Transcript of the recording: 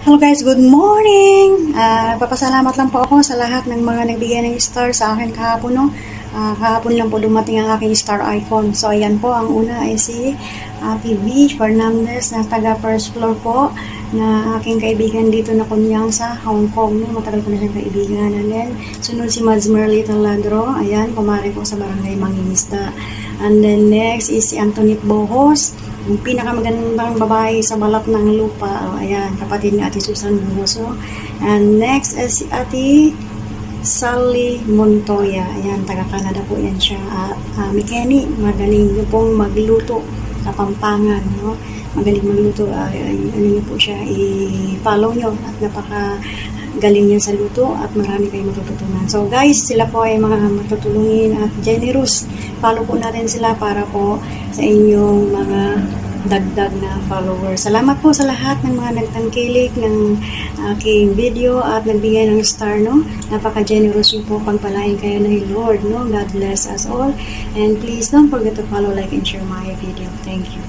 Hello guys, good morning! Ah, papasalamat lang po ako sa lahat ng mga nagbigay ng star sa akin kahapon. No? Ah, kahapon lang po dumating ang aking star icon. So ayan po, ang una ay si Ate V. Fernandez na taga first floor po na aking kaibigan dito na kunyang sa Hong Kong. Matagal ko na siyang kaibigan. And then, sunod si Mads Merly Taladro. Ayan, kumari po sa barangay Mangingisda. And then next is si Antoinette Bohos yung pinakamagandang babae sa balat ng lupa. O, ayan, kapatid ni Ate Susan Bumoso. And next is si Ate Sally Montoya. Ayan, taga-Canada po yan siya. At uh, Mikeni, magaling niyo pong magluto sa Pampangan. No? Magaling magluto. Uh, ano niyo po siya, i-follow niyo. At napaka galing niya sa luto at marami kayong matututunan. So guys, sila po ay mga matutulungin at generous. Follow po natin sila para po sa inyong mga dagdag na followers. Salamat po sa lahat ng mga nagtangkilik ng aking video at nagbigay ng star, no? Napaka-generous yung po pagpalain kayo ng Lord, no? God bless us all. And please don't forget to follow, like, and share my video. Thank you.